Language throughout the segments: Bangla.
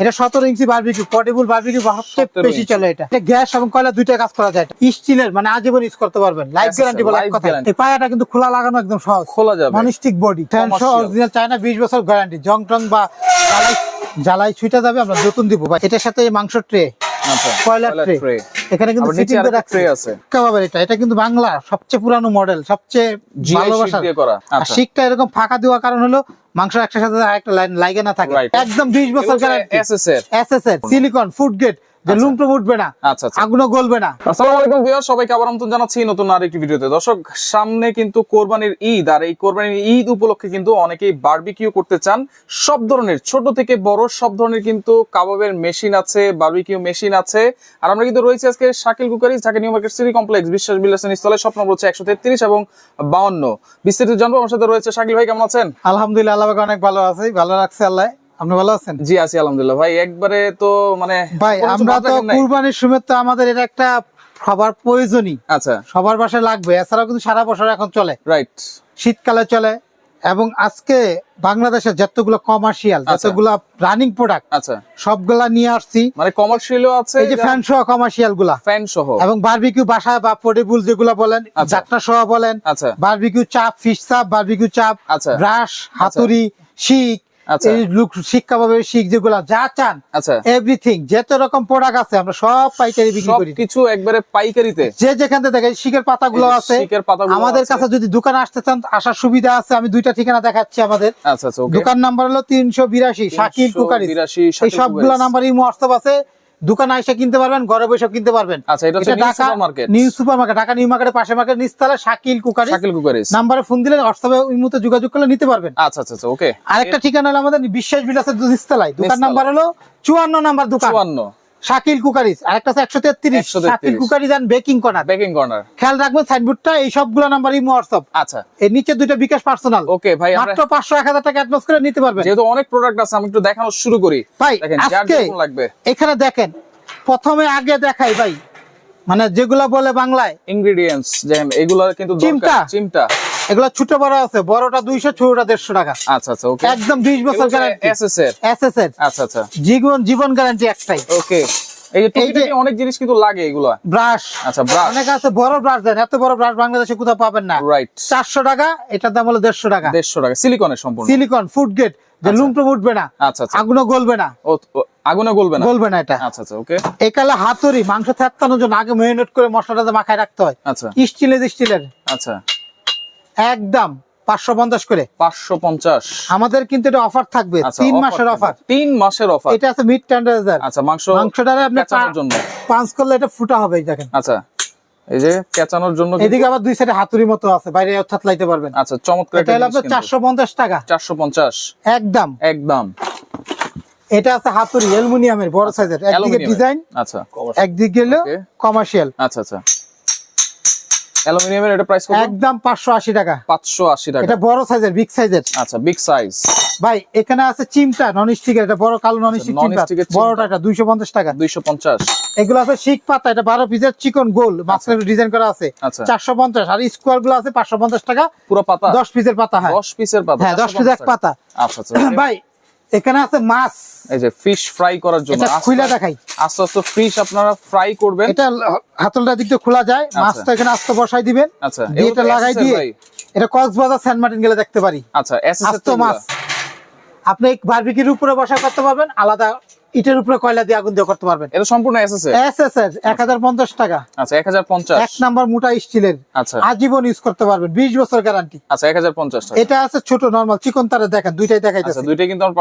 এটা সতেরো ইঞ্চি বার্বিক পোর্টেবল বারবিকিউ সবচেয়ে বেশি চলে এটা। এটা গ্যাস এবং কয়লা দুইটা কাজ করা যায়। স্টিলের মানে আজীবন ইউজ করতে পারবেন। লাইফ গ্যারান্টি বলে কথা। এই পায়াটা কিন্তু খোলা লাগানো একদম সহজ। খোলা যাবে। মনিস্টিক বডি। অরিজিনাল চায়না বিশ বছর গ্যারান্টি জং টং বা জ্বালাই ছুটে যাবে আমরা নতুন দিব। ভাই এটার সাথে মাংস ট্রে কয়লা ট্রে। এখানে কিন্তু আরেকটা রাখছে। কাবাবের এটা এটা কিন্তু বাংলা সবচেয়ে পুরানো মডেল সবচেয়ে ভালোবাসা দিয়ে করা আর আচ্ছা। শিকটা এরকম ফাঁকা দেওয়ার কারণ হলো মাংস একসাথে সাথে আরেকটা লাইন লাগে না থাকে। একদম বিশ বছর গ্যারান্টি এসএস এর এসএসএর সিলিকন ফুড গেট যে আচ্ছা। লুমটুম উঠবে না আচ্ছা আচ্ছা। আগুনও গলবে না। আসসালামু আলাইকুম ভিউয়ার সবাইকে আবার আমন্ত্রণ জানাচ্ছি নতুন আরেকটি ভিডিওতে। দর্শক সামনে কিন্তু কোরবানির ঈদ আর এই কোরবানির ঈদ উপলক্ষে কিন্তু অনেকেই বারবিকিউ করতে চান। সব ধরনের ছোট থেকে বড় সব ধরনের কিন্তু কাবাবের মেশিন আছে বারবিকিউ মেশিন আছে। আর আমরা কিন্তু রয়েছে আজকে Shakil cookery Dhaka new market city complex বিশ্বাস বিলাসন স্থলে স্বপ্ন বলছে একশো তেত্রিশ এবং বাউন্ন। বিস্তারিত জানব আমার সাথে রয়েছে শাকিল ভাই কেমন আছেন? আলহামদুলিল্লাহ আল্লাহ অনেক ভালো আছি ভালো রাখছে আল্লাহ। আপনি ভালো আছেন? জি আছি আলহামদুলিল্লাহ। ভাই একবারে তো মানে ভাই আমরা তো কুরবানির সময় তো আমাদের এটা একটা সবার প্রয়োজনই। আচ্ছা। সবার বাসায় লাগবে। এছাড়াও কিন্তু সারা বছর এখন চলে। রাইট শীতকালে চলে। এবং আজকে বাংলাদেশের যতগুলো কমার্শিয়াল আচ্ছা। যতগুলো রানিং প্রোডাক্ট আচ্ছা। সবগুলা নিয়ে আসছি। মানে কমার্শিয়ালও আছে এই যে ফ্যান সহ কমার্শিয়ালগুলা ফ্যান সহ এবং বারবিকিউ বাসায় বা পোর্টেবল যেগুলো বলেন আচ্ছা। যাত্রা সহ বলেন আচ্ছা। বারবিকিউ চাপ ফিশ চাপ বারবিকিউ চাপ আচ্ছা। ব্রাশ হাতুড়ি শিক আচ্ছা। যেগুলা যা চান আচ্ছা। এভরিথিং যত রকম প্রোডাক্ট আছে আমরা সব পাইকারি বিক্রি করি। কিছু একবারে পাইকারিতে। যে যেখান থেকে দেখেন শিকের পাতাগুলো আছে। আমাদের কাছে যদি দোকানে আসতে চান আসার সুবিধা আছে। আমি দুইটা ঠিকানা দেখাচ্ছি আমাদের। আচ্ছা দোকান নাম্বার হলো তিনশো বিরাশি শাকিল কুকারি। 382 এই সবগুলো নাম্বার ইমো হোয়াটসঅ্যাপ আছে। দোকানে এসে কিনতে পারবেন ঘরে বসে কিনতে পারবেন। আচ্ছা এটা হচ্ছে new supermarket super market Dhaka new মার্কেটের পাশে মার্কেট নিচতলা শাকিল কুকারি শাকিল কুকারিস। নাম্বারে ফোন দিলে হোয়াটসঅ্যাপে ওই মুহূর্তে যোগাযোগ করলে নিতে পারবেন। আচ্ছা আচ্ছা আচ্ছা ওকে আরেকটা ঠিকানা হলো আমাদের বিশ্বাস বিলাসের নিচতলায় দোকান নাম্বার হলো চুয়ান্ন নাম্বার দোকান। 54 শাকিল কুকারিস আরেকটা আছে একশো তেত্রিশ। 133 Shakil cookeries and baking corner baking corner খেয়াল রাখবেন সাইনবোর্ডটা এই সবগুলো নাম্বার ইমো হোয়াটসঅ্যাপ আচ্ছা। এর নিচে দুইটা বিকাশ পার্সোনাল ওকে ভাই মাত্র পাঁচশো এক হাজার টাকা অ্যাডভান্স করে নিতে পারবেন। যেহেতু অনেক প্রোডাক্ট আছে আমি একটু দেখানো শুরু করি। ভাই দেখেন আজকে লাগবে। এখানে দেখেন প্রথমে আগে দেখাই ভাই। মানে যেগুলা বলে বাংলায়। ইনগ্রেডিয়েন্টস যেমন এগুলো কিন্তু। চিমটা। চিমটা। এগুলো ছোট বড় আছে বড়টা দুইশো ছোটটা দেড়শো টাকা। আচ্ছা আচ্ছা ওকে একদম বিশ বছর গ্যারান্টি এসএস এর এসএস এর আচ্ছা আচ্ছা। জীবন জীবন গ্যারান্টি একটাই। ওকে এই যে অনেক জিনিস কিন্তু লাগে এগুলো। ব্রাশ। আচ্ছা ব্রাশ। অনেক আছে বড় ব্রাশ দেন এত বড় ব্রাশ বাংলাদেশে কোথাও পাবেন না। রাইট চারশো টাকা এটার দাম হলো টাকা। দেড়শো টাকা সিলিকনের সম্পূর্ণ। সিলিকন ফুড গেট যে আচ্ছা। উঠবে না আচ্ছা আচ্ছা। আগুনও গলবে না। ও আগুনে গলবে না? গলবে না এটা। আচ্ছা আচ্ছা ওকে একালে হাতুড়ি মাংস থাকানোর জন্য আগে মেরিনেট করে মশলাটা মাখায় রাখতে হয়। আচ্ছা। স্টিলের স্টিলের। আচ্ছা। একদম। পাঁচশো পঞ্চাশ করে। পাঁচশো পঞ্চাশ। আমাদের কিন্তু এটা অফার থাকবে আচ্ছা তিন মাসের অফার তিন মাসের অফার এটা আছে মিড টেন্ডারাইজার আচ্ছা মাংস মাংসটারে আপনি জন্য। পাঁচ করলে এটা ফুটা হবে দেখেন। আচ্ছা এই যে কেচানোর জন্য এদিকে আবার দুই সাইডে হাতুড়ি মতো আছে বাইরে অর্থাৎ লাইতে পারবেন। আচ্ছা চমৎকার এটা হলো আপনার চারশো পঞ্চাশ টাকা। চারশো পঞ্চাশ। একদম। একদম। এটা আছে হাতুড়ি অ্যালুমিনিয়ামের বড় সাইজের। একদিকে ডিজাইন আচ্ছা। একদিকে হলো কমার্শিয়াল আচ্ছা আচ্ছা। অ্যালুমিনিয়ামের এটা প্রাইস কত? একদম পাঁচশো আশি টাকা। পাঁচশো আশি টাকা। এটা বড় সাইজের বিগ সাইজের আচ্ছা বিগ সাইজ ভাই এখানে আছে চিমটা নন স্টিকের এটা বড় কালো নন স্টিক চিমটা। এর চিমটা। বড়টা এটা দুইশো পঞ্চাশ টাকা। দুইশো পঞ্চাশ। এগুলো আছে শিক পাতা এটা বারো পিসের চিকন গোল। মাঝখানে ডিজাইন করা আছে। আচ্ছা। চারশো পঞ্চাশ। আর স্কোয়ারগুলো আছে পাঁচশো পঞ্চাশ টাকা। পুরো পাতা? দশ পিসের পাতা হ্যাঁ। দশ পিসের পাতা হ্যাঁ দশ 450 পিস এক পাতা। আচ্ছা আচ্ছা ভাই এখানে আছে মাছ। এই যে ফিশ ফ্রাই করার জন্য। খুইলা দেখাই। আস্তে আস্তে ফিশ আপনারা ফ্রাই করবেন। এটা হাতলটা দিক দিয়ে খোলা যায়। মাছটা এখানে আস্তে বসাই দিবেন। আচ্ছা। এটা লাগাই দিয়ে এটা কক্সবাজার সেন্ট মার্টিন গেলে দেখতে পারি। আচ্ছা আস্ত মাছ। আপনি বারবিকির উপরে বসা করতে পারবেন। আলাদা ইটের উপরে কয়লা দিয়ে আগুন দিয়ে করতে পারবেন? এটা সম্পূর্ণ টাকা। আচ্ছা এক হাজার পঞ্চাশ এক নাম্বার মোটা স্টিলের। আচ্ছা। আজীবন ইউজ করতে পারবেন বিশ বছর গ্যারান্টি আচ্ছা এক হাজার পঞ্চাশ টাকা। এটা আছে ছোট নর্মাল চিকন তারে দেখেন দুইটাই আচ্ছা দুইটাই কিন্তু আমার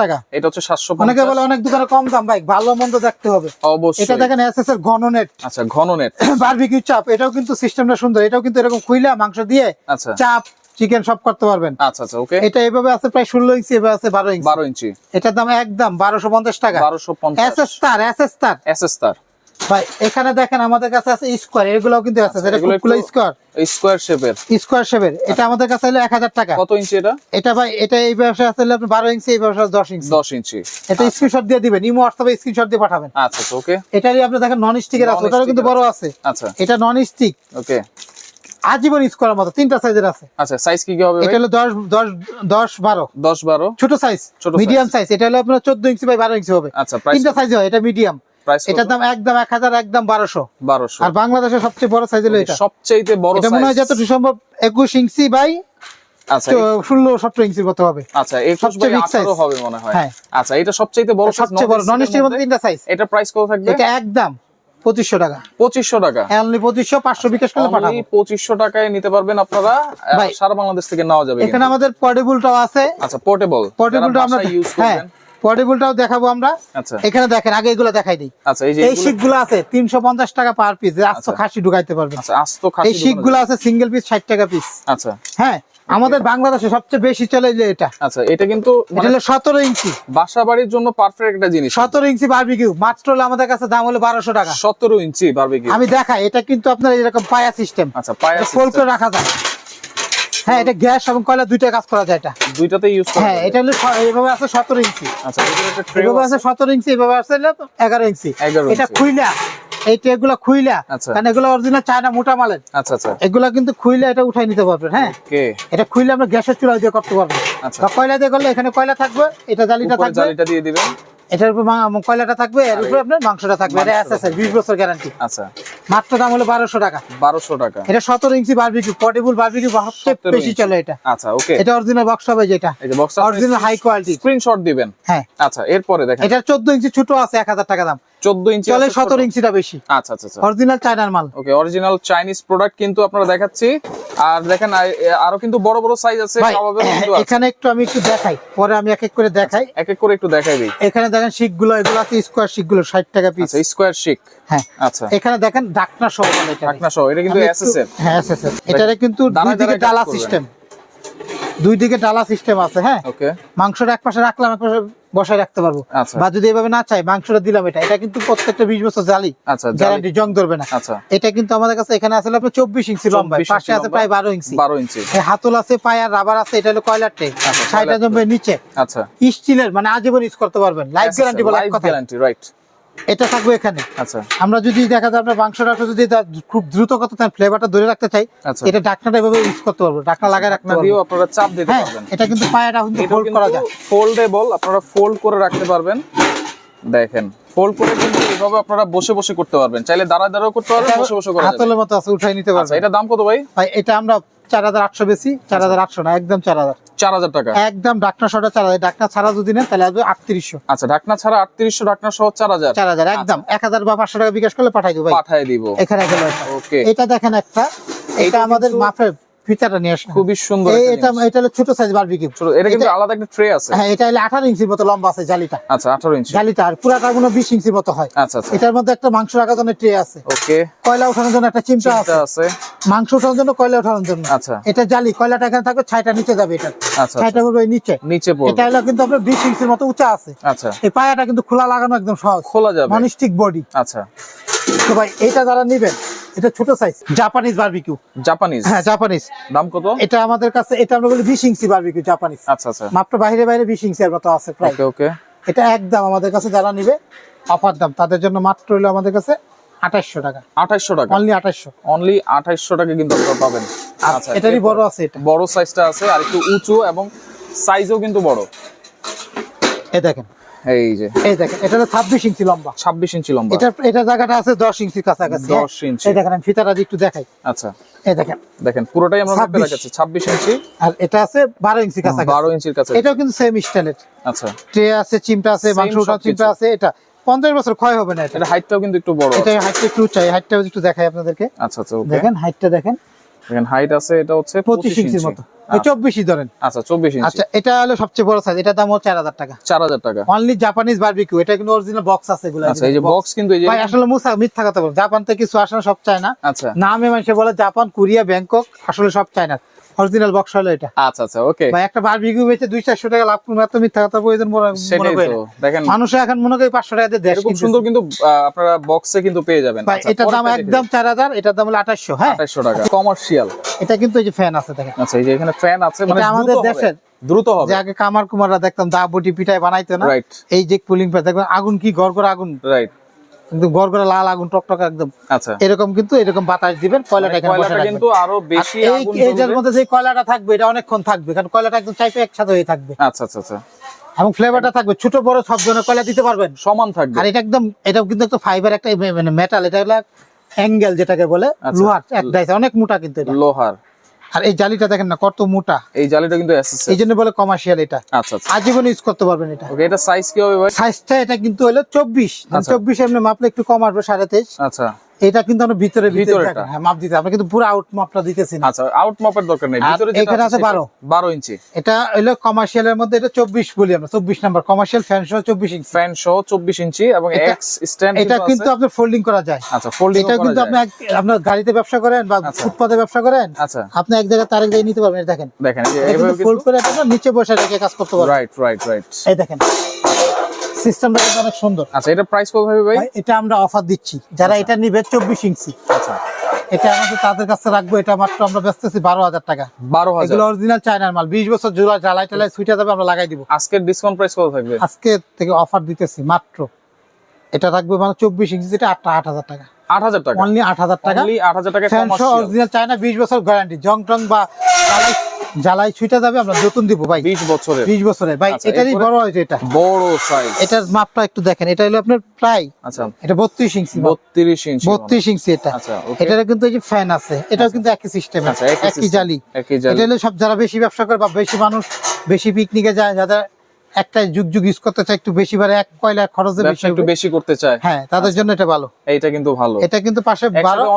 টাকা। এটা হচ্ছে সাতশো অনেকে বলে অনেক দোকানে কম দাম ভাই ভালো মন্দ দেখতে হবে। এটা অবশ্যই দেখেন এস এস এর ঘননেট। আচ্ছা ঘন নেট বারবিকিউ চাপ এটাও কিন্তু সিস্টেমটা সুন্দর এটাও কিন্তু এরকম খুইলা মাংস দিয়ে আচ্ছা। চাপ চিকেন সব করতে পারবেন। আচ্ছা আচ্ছা ওকে এটা এভাবে আছে প্রায় ষোলো ইঞ্চি এভাবে আছে বারো ইঞ্চি। বারো ইঞ্চি। এটার দাম একদম বারোশো পঞ্চাশ টাকা। বারোশো পঞ্চাশ। এস এস তার এস এস তার এসএস তার ভাই এখানে দেখেন আমাদের কাছে আছে স্কোয়ার এগুলোও কিন্তু আছে এটা কুকুলা স্কোয়ার স্কোয়ার শেপের স্কোয়ার শেপের এটা আমাদের কাছে হলো এক হাজার টাকা। কত ইঞ্চি এটা? এটা ভাই এটা এই ব্যবসা আছে হলো আপনি বারো ইঞ্চি এই ব্যবসা দশ ইঞ্চি। দশ ইঞ্চি। এটা স্ক্রিনশট দিয়ে দিবেন ইমো হোয়াটসঅ্যাপে স্ক্রিনশট দিয়ে পাঠাবেন। আচ্ছা আচ্ছা ওকে এটারই আপনি দেখেন নন স্টিকের আছে ওটারও কিন্তু বড় আছে। আচ্ছা। এটা নন স্টিক ওকে আজীবন ইউজ করার মতো তিনটা সাইজের আছে। আচ্ছা সাইজ কি কি হবে এটা হলো দশ দশ দশ বারো। দশ বারো? ছোট সাইজ ছোট মিডিয়াম সাইজ এটা হলো আপনার চোদ্দ ইঞ্চি বাই বারো ইঞ্চি হবে। আচ্ছা প্রাইস তিনটা সাইজ হয় এটা মিডিয়াম এটার দাম একদম এক হাজার একদম বারোশো। বারোশো। আর বাংলাদেশের সবচেয়ে বড় সাইজ হলো এটা। সবচেয়ে বড় সাইজ এটা মনে হয়। যতটুকু সম্ভব একুশ ইঞ্চি বাই আচ্ছা ষোলো সতেরো ইঞ্চির মতো হবে। আচ্ছা একুশ সবচেয়ে বাই big size। আঠারো হবে মনে হয়। হ্যাঁ। আচ্ছা এটা সবচেয়ে বড় সবচেয়ে বড় নন মধ্যে তিনটা সাইজ এটা প্রাইস কত থাকবে? এটা একদম। পঁচিশশো টাকা। পঁচিশশো টাকা। অনলি পঁচিশশো পাঁচশো বিকাশ করলে পাঠাবো। পঁচিশশো টাকায় নিতে পারবেন আপনারা। সারা বাংলাদেশ থেকে নেওয়া যাবে এখানে আমাদের পোর্টেবলটাও আছে। আচ্ছা পোর্টেবল পোর্টেবলটা আমরা ইউজ হ্যাঁ পোর্টেবলটাও দেখাবো আমরা। আচ্ছা। এখানে দেখেন আগে এগুলো দেখাই দিই। আচ্ছা এই যে এই এগুলো- শিকগুলো আছে তিনশো পঞ্চাশ টাকা পার পিস আস্ত আচ্ছা। খাসি ঢুকাইতে পারবেন। আচ্ছা এই শিকগুলো আছে সিঙ্গেল পিস ষাট টাকা পিস আচ্ছা। হ্যাঁ আমাদের বাংলাদেশে সবচেয়ে বেশি চলে যে এটা। আচ্ছা এটা কিন্তু সতেরো ইঞ্চি। বাসা বাড়ির জন্য পারফেক্ট একটা জিনিস। সতেরো ইঞ্চি বারবিকিউ মাত্র আমাদের কাছে দাম হলো বারোশো টাকা। সতেরো ইঞ্চি বারবিকিউ আমি দেখাই এটা কিন্তু আপনার এরকম পায়া সিস্টেম আচ্ছা পায়া ফোল্ড করে রাখা যায়। হ্যাঁ এটা গ্যাস এবং কয়লা দুইটা কাজ করা যায় এটা। দুইটাতে ইউজ করা হ্যাঁ এটা হলো এইভাবে আছে সতেরো ইঞ্চি। আচ্ছা এভাবে আছে। সতেরো ইঞ্চি এভাবে আছে হলো এগারো ইঞ্চি। এটা খুইলা। এই ট্রেগুলো খুইলা আচ্ছা। কারণ এগুলো অরিজিনাল চায়না মোটা মালের। আচ্ছা আচ্ছা। এগুলা কিন্তু খুইলা এটা উঠাই নিতে পারবেন হ্যাঁ? এটা খুইলে আমরা গ্যাসের চুলা দিয়ে করতে পারব। আচ্ছা। বা কয়লা দিয়ে করলে এখানে কয়লা থাকবে? এটা জালিটা থাকবে। জালিটা দিয়ে দিবেন। এটার উপর কয়লাটা থাকবে? এর উপরে আপনার মাংসটা থাকবে। এটা মাংসটা এসএসএল বিশ বছর গ্যারান্টি আচ্ছা। মাত্র দাম হলো বারোশো টাকা। বারোশো টাকা। এটা সতেরো ইঞ্চি বারবিকিউ পোর্টেবল বারবিকিউ সবচেয়ে বেশি চলে এটা। আচ্ছা ওকে। এটা অরিজিনাল বক্স হবে যেটা। অরিজিনাল হাই কোয়ালিটি স্ক্রিনশট দিবেন। হ্যাঁ। আচ্ছা এরপরে দেখেন। এটা চোদ্দ ইঞ্চি ছোট আছে এক হাজার টাকা দাম। চোদ্দ ইঞ্চি চলে আছে ছোট। সতেরো ইঞ্চিটা বেশি। আচ্ছা আচ্ছা আচ্ছা। অরিজিনাল চায়নার মাল। ওকে অরিজিনাল চাইনিজ প্রোডাক্ট কিন্তু আপনারা দেখাচ্ছি। আর দেখেন আরও কিন্তু বড় বড় সাইজ আছে ভাই স্বভাবের কিন্তু আছে। এখানে একটু আমি একটু দেখাই পরে আমি এক এক করে দেখাই। এক এক করে একটু দেখাই দিই। এখানে দেখেন শিকগুলো এগুলো আছে স্কোয়ার শিকগুলো ষাট টাকা পিস আচ্ছা স্কোয়ার শিক হ্যাঁ। আচ্ছা। এখানে দেখেন ডাকনা সহ এটা ঢাকনা সহ এটা কিন্তু আমি এসএস একটু- এর হ্যাঁ এটারে কিন্তু দুই দিকে ডালা সিস্টেম দুই দিকে ডালা সিস্টেম আছে হ্যাঁ? মাংসটা এক পাশে রাখলাম এক পাশে বসায় রাখতে পারব। আচ্ছা। বা যদি এভাবে না চাই মাংসটা দিলাম এটা। এটা কিন্তু প্রত্যেকটা বিশ বছর জালি। আচ্ছা জালি- গ্যারান্টি জং ধরবে না। আচ্ছা। এটা কিন্তু আমাদের কাছে এখানে আসলে আপনার চব্বিশ ইঞ্চি লম্বা। পাশে আছে প্রায় বারো ইঞ্চি। বারো ইঞ্চি। হাতল আছে পায়ার রাবার আছে এটা হলো কয়লার ট্রে। আচ্ছা, ষাট জম্বের নিচে। আচ্ছা। স্টিলের মানে আজীবন ইউজ করতে পারবেন। লাইফ গ্যারান্টি বলে কথা গ্যারান্টি রাইট এটা থাকবে এখানে। আচ্ছা। আমরা যদি দেখা যায় আপনার মাংসটা যদি খুব দ্রুত কত তার ফ্লেভারটা ধরে রাখতে চাই আচ্ছা। এটা ডাকনাটা এভাবে ইউজ করতে পারব। ডাকনা লাগায় রাখতে পারব। আপনারা চাপ দিতে হ্যাঁ পারবেন। এটা কিন্তু পায়াটা কিন্তু ফোল্ড করা যায়। ফোল্ডেবল আপনারা ফোল্ড করে রাখতে পারবেন। দেখেন ফোল্ড করে কিন্তু এইভাবে আপনারা বসে বসে করতে পারবেন। চাইলে দাঁড়া দাঁড়াও করতে পারবেন বসে বসে করা যাবে। হাতলের মতো আছে উঠাই নিতে আচ্ছা পারবেন। এটা দাম কত ভাই? ভাই এটা আমরা চার হাজার আটশো বেশি চার হাজার আটশো না একদম চার হাজার। চার হাজার টাকা। একদম চার হাজার। ছাড়া যদি নেন তাহলে আসবে আটত্রিশশো। আচ্ছা ঢাকনা ছাড়া আটত্রিশশো ঢাকনা সহ চার হাজার। চার হাজার একদম। এক হাজার বা পাঁচশো টাকা বিকাশ করলে পাঠাই দেবো ভাই। পাঠায় দিব। এখানে এটা। ওকে এটা দেখেন একটা। এটা আমাদের মাপের ফিতাটা নিয়ে আসেন। খুবই সুন্দর এটা এটা হলো ছোট সাইজ বারবিকিউ ছোট এটা কিন্তু আলাদা একটা ট্রে আছে। হ্যাঁ এটা হলো আঠারো ইঞ্চির মতো লম্বা আছে জালিটা। আচ্ছা আঠারো ইঞ্চি। জালিটা আর পুরাটা গুলো বিশ ইঞ্চির মতো হয়। আচ্ছা আচ্ছা। এটার মধ্যে একটা মাংস রাখার জন্য ট্রে আছে। ওকে। কয়লা ওঠানোর জন্য একটা চিমটা আছে। মাংস ওঠানোর জন্য কয়লা ওঠানোর জন্য। আচ্ছা। এটা জালি কয়লাটা এখানে থাকবে ছাইটা নিচে যাবে এটা। আচ্ছা ছাইটা করবে ওই নিচে। নিচে এটা পড়বে হলো কিন্তু আপনার বিশ ইঞ্চির মতো উঁচা আছে। আচ্ছা। এই পায়াটা কিন্তু খোলা লাগানো একদম সহজ। খোলা যাবে। মনিস্টিক বডি আচ্ছা। তো ভাই এটা যারা নিবেন এটা ছোট সাইজ জাপানিজ বারবিকিউ জাপানিজ হ্যাঁ জাপানিজ দাম কত? এটা আমাদের কাছে এটা আমরা বলি বিশ ইঞ্চি বারবিকিউ জাপানিজ আচ্ছা আচ্ছা। মাত্র বাইরে বাইরে বিশ ইঞ্চি এর মতো আছে প্রায়। ওকে ওকে। এটা একদম আমাদের কাছে যারা নিবে অফার দাম। তাদের জন্য মাত্র হলো আমাদের কাছে আঠাশশো টাকা। আঠাইশশো টাকা? অনলি আঠাশশো অনলি আঠাইশশো টাকা কিন্তু আপনারা পাবেন। আচ্ছা এটারই বড় আছে এটা। বড় সাইজটা আছে আর একটু উঁচু এবং সাইজও কিন্তু বড়। এই দেখেন। এই যে। এই দেখেন এটা ছাব্বিশ ইঞ্চি লম্বা। ছাব্বিশ ইঞ্চি লম্বা। এটা এটা জায়গাটা আছে দশ ইঞ্চি কাছাকাছি 10 ইঞ্চি। এই দেখেন আমি ফিতাটা একটু দেখাই। আচ্ছা। এই দেখেন। দেখেন পুরোটাই আমরা মাপে 26 ইঞ্চি। আর এটা আছে ইঞ্চি কাছাকাছি। ইঞ্চির এটাও কিন্তু সেম স্টাইলের আচ্ছা। ট্রে আছে চিমটা আছে চিমটা আছে এটা পঞ্চাশ বছর ক্ষয় হবে না এটা। হাইটটাও কিন্তু একটু বড় এটা হাইটটা একটু চাই হাইটটা একটু দেখাই আপনাদেরকে। আচ্ছা আচ্ছা দেখেন হাইটটা দেখেন। দেখেন হাইট আছে এটা হচ্ছে পঁচিশ ইঞ্চির মতো। ওই চব্বিশই ধরেন। আচ্ছা ইঞ্চি। আচ্ছা এটা হলো সবচেয়ে বড় সাইজ দাম টাকা। অনলি জাপানিজ বারবিকিউ এটা কিন্তু অরিজিনাল বক্স আছে এগুলো। আচ্ছা এই যে বক্স কিন্তু এই যে ভাই আসলে মুসা মিথ্যা কথা বল জাপান থেকে কিছু আসলে সব চায় না। আচ্ছা। নামে মানুষে বলে জাপান কোরিয়া ব্যাংকক আসলে সব চায় না। অরিজিনাল বক্স হলো এটা। আচ্ছা আচ্ছা ওকে ভাই একটা বারবিকিউ বেচে টাকা লাভ করব এত মিথ্যা কথা প্রয়োজন মনে মনে করে দেখেন মানুষ এখন মনে করে পাঁচশো টাকা দিয়ে দেশ কিনতেছে। সুন্দর কিন্তু আপনারা বক্সে কিন্তু পেয়ে যাবেন। ভাই এটার দাম একদম চার হাজার এটার দাম হলো আঠাশশো হ্যাঁ? আঠাইশশো টাকা। কমার্শিয়াল এটা কিন্তু এই যে ফ্যান আছে দেখেন। আচ্ছা এই যে এখানে ফ্যান আছে মানে আমাদের দেশের। দ্রুত হবে। যে আগে কামার কুমাররা দেখতাম দা বটি পিঠায় বানাইতো না রাইট এই যে কুলিং ফ্যান দেখবেন আগুন কি ঘর করে আগুন। রাইট একদম লাল আগুন টকটক একদম। আচ্ছা। এরকম কিন্তু এরকম বাতাস দিবেন কয়লাটা এখানে বসে কিন্তু আরও বেশি আর এই আগুন মধ্যে যে কয়লাটা থাকবে এটা অনেকক্ষণ থাকবে কারণ কয়লাটা একদম চাইপে একসাথে হয়ে থাকবে। আচ্ছা আচ্ছা আচ্ছা। এবং ফ্লেভারটা থাকবে ছোট বড় সব ধরনের কয়লা দিতে পারবেন। সমান থাকবে। আর এটা একদম এটাও কিন্তু একটা ফাইবার একটা মানে মেটাল এটা হলো অ্যাঙ্গেল যেটাকে বলে আচ্ছা। লোহার এক ডাইস অনেক মোটা কিন্তু এটা। লোহার। আর এই জালিটা দেখেন না কত মোটা। এই জালিটা কিন্তু এই জন্য বলে কমার্শিয়াল এটা। আচ্ছা আচ্ছা। আজীবন ইউজ করতে পারবেন এটা। ওকে এটা সাইজ কি হবে ভাই? সাইজটা এটা কিন্তু হলো চব্বিশ। আচ্ছা। চব্বিশ এমনি মাপলে একটু কম আসবে সাড়ে তেইশ। আচ্ছা। এটা কিন্তু আমরা ভিতরে ভিতরে। হ্যাঁ মাপ দিতে আমরা কিন্তু পুরো আউট মাপটা দিতেছি না। আচ্ছা আউট মাপের দরকার নেই। ভিতরে যেটা এখানে আছে 12 12 ইঞ্চি। এটা হলো কমার্শিয়ালের মধ্যে এটা চব্বিশ বলি আমরা চব্বিশ নাম্বার কমার্শিয়াল ফ্যান সহ চব্বিশ ইঞ্চি। ফ্যান সহ 24 ইঞ্চি এবং এক্স স্ট্যান্ড এটা কিন্তু আপনার ফোল্ডিং করা যায়। আচ্ছা ফোল্ডিং এটা কিন্তু আপনি আপনার গাড়িতে ব্যবসা করেন বা আচ্ছা। ফুটপাতে ব্যবসা করেন আচ্ছা। আপনি এক জায়গায় তার এক জায়গায় নিতে পারবেন দেখেন। দেখেন এভাবে ফোল্ড করে আপনার নিচে বসে রেখে কাজ করতে পারবেন। রাইট রাইট রাইট এই দেখেন। সিস্টেমটা কিন্তু অনেক সুন্দর। আচ্ছা এটা প্রাইস কত হবে ভাই? এটা আমরা অফার দিচ্ছি। যারা এটা নিবে চব্বিশ ইঞ্চি। আচ্ছা। এটা আমাদের তাদের কাছে রাখব এটা মাত্র আমরা বেচতেছি বারো হাজার টাকা। 12000 এগুলো অরিজিনাল চায়নার মাল। বিশ বছর জোড়া জ্বালাই টালাই সুইটা যাবে আমরা লাগাই দিব। আজকের ডিসকাউন্ট প্রাইস কত থাকবে? আজকে থেকে অফার দিতেছি মাত্র। এটা রাখবে মানে চব্বিশ ইঞ্চি যেটা আটটা আট হাজার টাকা। 8000 টাকা। অনলি আট হাজার টাকা। অনলি 8000 টাকা ফ্যান সহ কমার্শিয়াল অরিজিনাল চায়না বিশ বছর গ্যারান্টি জং টং বা জ্বালাই জ্বালাই যাবে আমরা নতুন দিব ভাই। 20 বছরের। বিশ বছরের। ভাই আচ্ছা, এটারই বড় হয়েছে এটা। বড় সাইজ এটার মাপটা একটু দেখেন। এটা হলো আপনার প্রায় আচ্ছা। এটা বত্রিশ ইঞ্চি 32 ইঞ্চি ইঞ্চি এটা। আচ্ছা এটার কিন্তু এই যে ফ্যান আছে। এটাও কিন্তু একই সিস্টেম আচ্ছা একই একই জালি। এটা হলো সব যারা বেশি ব্যবসা করে বা বেশি মানুষ বেশি পিকনিকে যায় যাদের একটা যুগ যুগ ইউজ করতে চায় একটু বেশি বারে এক কয়লা খরচে বেশি একটু বেশি করতে চায়। হ্যাঁ তাদের জন্য এটা ভালো। এইটা কিন্তু ভালো। এটা কিন্তু পাশে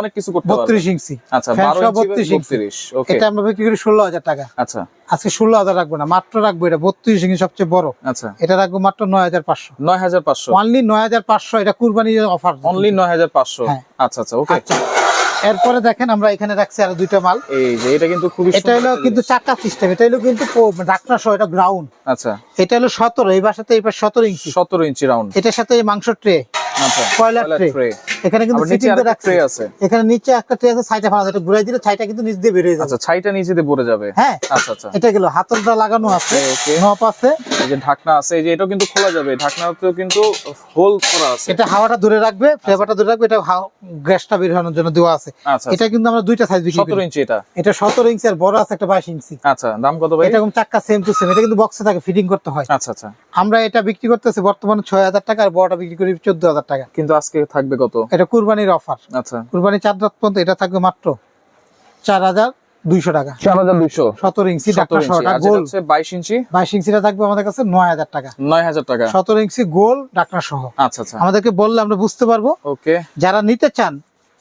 অনেক কিছু করতে পারবে। ইঞ্চি। আচ্ছা 12 ইঞ্চি 32 ওকে। এটা আমরা বিক্রি করি ষোলো হাজার টাকা। আচ্ছা। আজকে ষোলো হাজার রাখব না মাত্র রাখব এটা বত্রিশ ইঞ্চি সবচেয়ে বড়। আচ্ছা। এটা রাখব মাত্র নয় হাজার পাঁচশো। 9500 অনলি নয় হাজার পাঁচশো এটা কুরবানি অফার অনলি 9500 হ্যাঁ। আচ্ছা আচ্ছা ওকে। আচ্ছা। এরপরে দেখেন আমরা এখানে রাখছি আরও দুইটা মাল। এই যে এটা কিন্তু খুব এটা হলো কিন্তু চাকা সিস্টেম এটা হলো কিন্তু ডাকনা সহ এটা গ্রাউন্ড আচ্ছা। এটা হলো সতেরো এই বাসাতে এই পাশে সতেরো ইঞ্চি। 17 ইঞ্চি রাউন্ড এটার সাথে এই মাংস ট্রে কয়লার ট্রে এখানে কিন্তু নিচে আছে। এখানে নিচে একটা ট্রে আছে সাইডে ফালা এটা ঘুরাই দিলে ছাইটা কিন্তু নিচ দিয়ে বেরিয়ে যাবে। আচ্ছা ছাইটা নিচে দিয়ে পড়ে যাবে। হ্যাঁ আচ্ছা আচ্ছা। এটা গেল হাতলটা লাগানো আছে Okay, okay. নপ আছে। এই যে ঢাকনা আছে এই যে এটাও কিন্তু খোলা যাবে ঢাকনাতেও কিন্তু হোল করা আছে। এটা হাওয়াটা দূরে রাখবে ফ্লেভারটা দূরে রাখবে এটা গ্যাসটা বের হওয়ার জন্য দেওয়া আছে। আচ্ছা এটা কিন্তু আমরা দুইটা সাইজ বিক্রি 17 ইঞ্চি এটা। এটা সতেরো ইঞ্চি আর বড় আছে একটা বাইশ ইঞ্চি। আচ্ছা দাম কত ভাই? এটা এরকম চাক্কা সেম টু সেম এটা কিন্তু বক্সে থাকে ফিটিং করতে হয়। আচ্ছা আচ্ছা। আমরা এটা বিক্রি করতেছি বর্তমানে ছয় হাজার টাকা আর বড়টা বিক্রি করি চোদ্দ হাজার টাকা। কিন্তু আজকে থাকবে কত? এটা কুরবানির অফার। আচ্ছা। কুরবানি চার রাত পর্যন্ত এটা থাকবে মাত্র চার হাজার দুইশো টাকা। চার হাজার দুইশো। সতেরো ইঞ্চি ডাক্তার ইঞ্চি। সহটা আর যেটা গোল। বাইশ ইঞ্চি? বাইশ ইঞ্চিটা থাকবে আমাদের কাছে নয় হাজার টাকা। নয় হাজার টাকা। সতেরো ইঞ্চি গোল ডাক্তার সহ। আচ্ছা আচ্ছা। আমাদেরকে বললে আমরা বুঝতে পারব। ওকে। যারা নিতে চান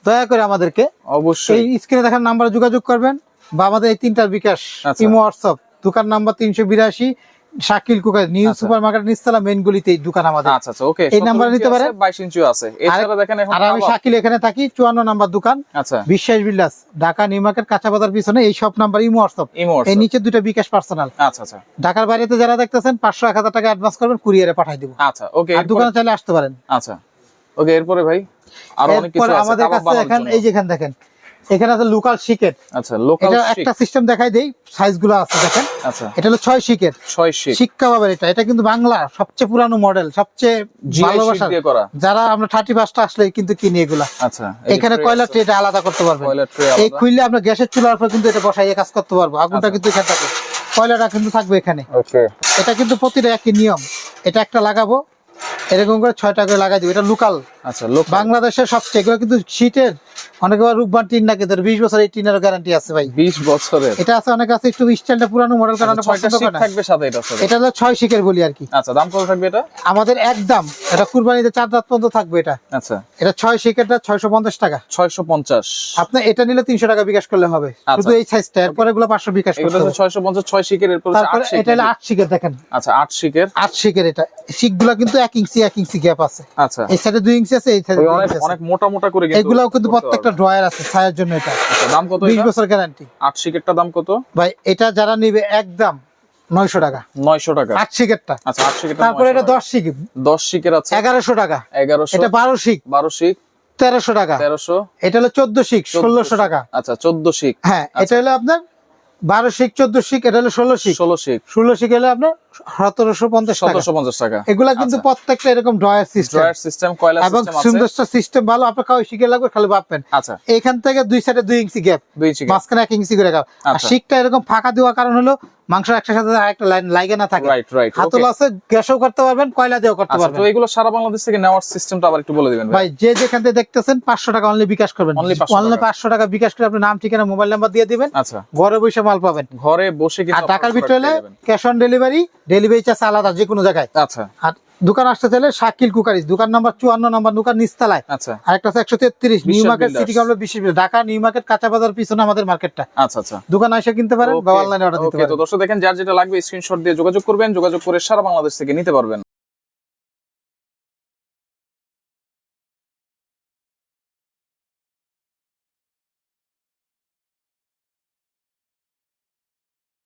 দয়া করে আমাদেরকে অবশ্যই। স্ক্রিনে দেখার নাম্বারে যোগাযোগ করবেন বা আমাদের এই তিনটার বিকাশ আচ্ছা। ইমো হোয়াটসঅ্যাপ দোকান নাম্বার তিনশো বিরাশি শাকিল কুকার নিউ আচ্ছা। সুপার মার্কেট নিস্তলা মেন গলিতে দোকান আমাদের। আচ্ছা আচ্ছা ওকে এই নাম্বারে নিতে পারেন? বাইশ ইঞ্চিও আছে। এছাড়া দেখেন এখন আর আমি শাকিল এখানে থাকি চুয়ান্ন নাম্বার দোকান। আচ্ছা। বিশ্বাস বিলাস ঢাকা নিউ মার্কেট কাঁচা বাজার পিছনে এই সব নাম্বার ইমো ইমো এই নিচে দুটো বিকাশ পার্সোনাল। আচ্ছা আচ্ছা। ঢাকার বাইরেতে যারা দেখতেছেন পাঁচশো এক হাজার টাকা অ্যাডভান্স করবেন কুরিয়ারে পাঠাই দিব। আচ্ছা ওকে আর দোকানে চাইলে আসতে পারেন। আচ্ছা। ওকে এরপরে ভাই আরও অনেক কিছু আছে আমাদের কাছে এখন এই যেখানে দেখেন এখানে আছে লোকাল শিকের আচ্ছা লোকাল একটা সিস্টেম দেখাই দেই সাইজগুলো আছে দেখেন। আচ্ছা। এটা হলো ছয় শিকের ছয় শিক শিক্ষা পাবেন এটা। এটা কিন্তু বাংলা সবচেয়ে পুরানো মডেল সবচেয়ে ভালোবাসার। দিয়ে করা। যারা আমরা থার্টি পাঁচটা আসলে কিন্তু কিনি এগুলা। আচ্ছা এখানে কয়লা ট্রেটা আলাদা করতে পারবেন। এই খুললে আমরা গ্যাসের চুলার উপর কিন্তু এটা বসাইয়ে কাজ করতে পারব। আগুনটা আচ্ছা। কিন্তু এখানে থাকে। কয়লাটা কিন্তু থাকবে এখানে। ওকে এটা কিন্তু প্রতিটা একই নিয়ম। এটা একটা লাগাবো। এরকম করে ছয়টা করে লাগাই দিব। এটা লোকাল আচ্ছা বাংলাদেশের সবচেয়ে এগুলো কিন্তু শীতের অনেকে রূপবান টিন না কিন্তু বিশ বছর এই টিনের গ্যারান্টি আছে ভাই। বিশ বছরের? এটা আছে অনেক আছে একটু স্টাইলটা পুরানো মডেল কারণ আচ্ছা, ছয়টা থাকবে সাথে এটা এটা হলো ছয় শিকের বলি আর কি। আচ্ছা দাম কত থাকবে এটা? আমাদের একদম এটা কুরবানিতে চার রাত পর্যন্ত থাকবে এটা। আচ্ছা। এটা ছয় শিকেরটা ছয়শো পঞ্চাশ টাকা। ছয়শো পঞ্চাশ। আপনার এটা নিলে তিনশো টাকা বিকাশ করলে হবে। আচ্ছা। শুধু এই সাইজটা এরপরে এগুলো পাঁচশো বিকাশ করতে হবে। ছয়শো পঞ্চাশ ছয় শিকের এরপর তারপরে এটা হলো আট শিকের দেখেন। আচ্ছা আট শিকের আট শিকের এটা। শিকগুলা কিন্তু এক ইঞ্চি এক ইঞ্চি গ্যাপ আছে। আচ্ছা। এই সাইডে দুই ইঞ্চি আছে এই সাইডে অনেক মোটা মোটা করে এগুলাও কিন্তু প্রত্যেকটা পারবে। ড্রয়ার আছে ছায়ার জন্য এটা। আচ্ছা, দাম কত বিশ এটা? বছর গ্যারান্টি আট শিকেরটা দাম কত? ভাই এটা যারা নিবে একদম নয়শো টাকা। নয়শো টাকা। আট শিকেরটা। আচ্ছা আট শিকেরটা তারপরে এটা দশ শিক। দশ শিকের আছে? এগারোশো টাকা। এগারোশো? এটা বারো শিক। বারো শিক? তেরোশো টাকা। তেরোশো? এটা হলো চোদ্দ শিক ষোলোশো টাকা। আচ্ছা চোদ্দ শিক। হ্যাঁ এটা হলো আপনার বারো শিক চোদ্দ শিক এটা হলো ষোলো শিক। ষোলো শিক। ষোলো শিক হলো আপনার সতেরোশো পঞ্চাশ সতেরোশো পঞ্চাশ টাকা। এগুলা কিন্তু আচ্ছা। প্রত্যেকটা এরকম ড্রয়ার সিস্টেম ড্রয়ার সিস্টেম কয়লা এবং সিস্টেম সিস্টেম ভালো আপনার কাউ শিখে লাগবে খালি ভাববেন। আচ্ছা। এখান থেকে দুই সাইডে দুই ইঞ্চি গ্যাপ দুই ইঞ্চি মাঝখানে এক ইঞ্চি করে আর আচ্ছা। শিকটা এরকম ফাঁকা দেওয়ার কারণ হলো মাংস একসাথে সাথে একটা লাইন লাগে না থাকে। রাইট রাইট হাতল আছে গ্যাসও করতে পারবেন কয়লা দিয়েও করতে তো পারবেন। এগুলো সারা বাংলাদেশ থেকে নেওয়ার সিস্টেমটা আবার একটু বলে দিবেন ভাই। যে যেখান থেকে দেখতেছেন পাঁচশো টাকা অনলি বিকাশ করবেন। 500 টাকা। পাঁচশো টাকা বিকাশ করে আপনি নাম ঠিকানা মোবাইল নাম্বার দিয়ে দিবেন। আচ্ছা। ঘরে বসে মাল পাবেন। ঘরে বসে কিন্তু আর টাকার ভিতরে cash on delivery delivery charge আলাদা যে কোনো জায়গায়। আচ্ছা। আর দোকান আসতে চাইলে শাকিল কুকারিস দোকান নাম্বার চুয়ান্ন নাম্বার দোকান নিস্তালায়। আচ্ছা। আরেকটা আছে একশো তেত্রিশ নিউ মার্কেট সিটি কমপ্লেক্স বিশেষ ঢাকা নিউ মার্কেট কাঁচা বাজার পিছনে আমাদের মার্কেটটা। আচ্ছা আচ্ছা। দোকান আসে কিনতে পারেন বা অনলাইনে অর্ডার দিতে পারেন তো দর্শক দেখেন যার যেটা লাগবে স্ক্রিনশট দিয়ে যোগাযোগ করবেন। যোগাযোগ করে সারা বাংলাদেশ থেকে নিতে পারবেন।